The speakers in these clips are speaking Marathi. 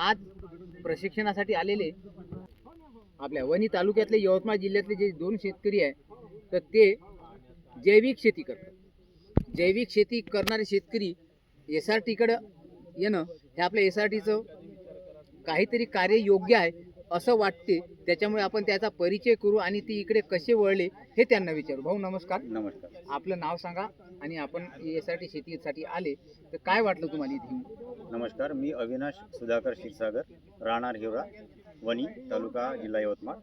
आज प्रशिक्षणासाठी आलेले आपल्या वणी तालुक्यातले यवतमाळ जिल्ह्यातले जे दोन शेतकरी आहे तर ते जैविक शेती करतात. जैविक शेती करणारे शेतकरी एस आर टीकडं येणं हे आपल्या एस आर टीचं काहीतरी कार्य योग्य आहे असं वाटते. त्याच्यामुळे आपण त्याचा परिचय करू आणि ती इकडे कसे वळले हे त्यांना विचारू. भाऊ नमस्कार. नमस्कार. आपलं नाव सांगा आणि आपण टी शेतीसाठी आले. तर काय वाटलं तुम्हाला इथे? नमस्कार मी अविनाश सुधाकर क्षीरसागर राहणार हिवरा वणी तालुका जिल्हा यवतमाळ.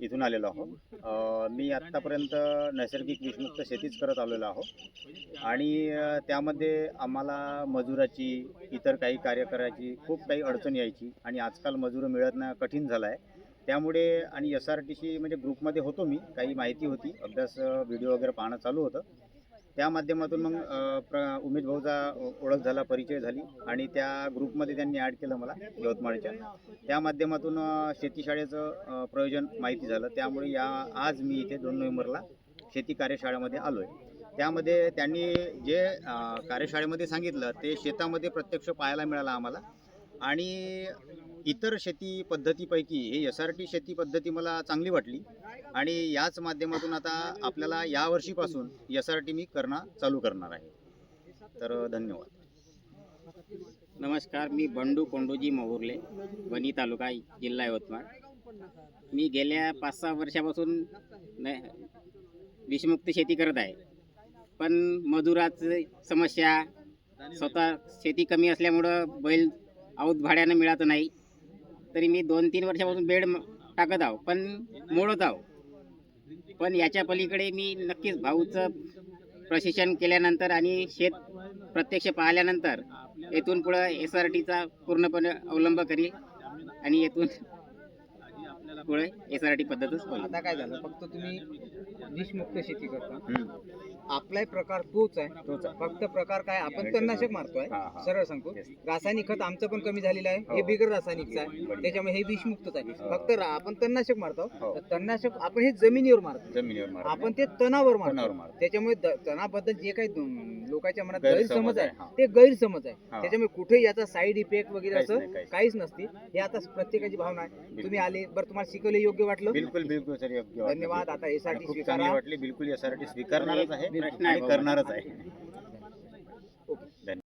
इथून आलेलो आहो मी आत्तापर्यंत नैसर्गिक विषमुक्त शेतीच करत आलेलो आहो आणि त्यामध्ये आम्हाला मजुराची इतर काही कार्य करायची खूप काही अडचण यायची आणि आजकाल मजूर मिळणं कठीण झालं आहे त्यामुळे आणि एस आर टी सी म्हणजे ग्रुपमध्ये होतो मी काही माहिती होती अभ्यास व्हिडिओ वगैरे पाहणं चालू होतं. त्या माध्यमातून मग प्र उमेश भाऊचा ओळख झाला परिचय झाली आणि त्या ग्रुपमध्ये त्यांनी ॲड केलं मला यवतमाळच्या. त्या माध्यमातून शेतीशाळेचं प्रयोजन माहिती झालं. त्यामुळे या आज मी इथे दोन नोव्हेंबरला शेती कार्यशाळेमध्ये आलो आहे त्यामध्ये त्यांनी जे कार्यशाळेमध्ये सांगितलं ते शेतामध्ये प्रत्यक्ष पाहायला मिळालं आम्हाला. आणि इतर शेती पद्धतीपैकी हे एस आर टी शेती पद्धती मला चांगली वाटली. आणि याच माध्यमातून आता आपल्याला या वर्षीपासून एस आर टी मी करणं चालू करणार आहे. तर धन्यवाद. नमस्कार मी बंडू कोंडोजी मोहुर्ले वणी तालुका जिल्हा यवतमाळ. मी गेल्या पाच सहा वर्षापासून विषमुक्त शेती करत आहे. पण मजुराची समस्या स्वतः शेती कमी असल्यामुळं बैल औत भाड्यानं मिळत नाही. तरी मी दोन तीन वर्षापासून बेड टाकत आहो पण मोडत आहो. पण याच्या पलीकडे मी नक्कीच भाऊचं प्रशिक्षण केल्यानंतर आणि शेत प्रत्यक्ष पाहिल्यानंतर येथून पुढं एस आर टीचा पूर्णपणे अवलंब करील आणि येथून पुढे एस आर टी पद्धतच आता काय झालं फक्त तुम्ही विषमुक्त शेती करता. आपलाही प्रकार तोच आहे. फक्त प्रकार काय आपण तणनाशक मारतोय. सरळ सांगतो. रासायनिक खत आमचं पण कमी झालेलं आहे हे हो. बिगर रासायनिकचं आहे. त्याच्यामुळे हे विषमुक्तच आहे हो. फक्त आपण तणनाशक मारतो हो. तणनाशक आपण हे जमिनीवर मारतो. आपण ते तणावर मारतो. त्याच्यामुळे तणाबद्दल जे काही लोकांच्या मनात गैरसमज आहे. ते गैरसमज आहे. त्याच्यामुळे कुठे याचा साईड इफेक्ट वगैरे असं काहीच नसते हे आता प्रत्येकाची भावना आहे तुम्ही आले बरं तुम्हाला शिकवले योग्य वाटलं? बिलकुल बिलकुल सर योग्य. धन्यवाद. आता टी खूप चांगली स्वीकारा वाटली. बिलकुल टी स्वीकारणारच आहे. आणि. करणारच आहे.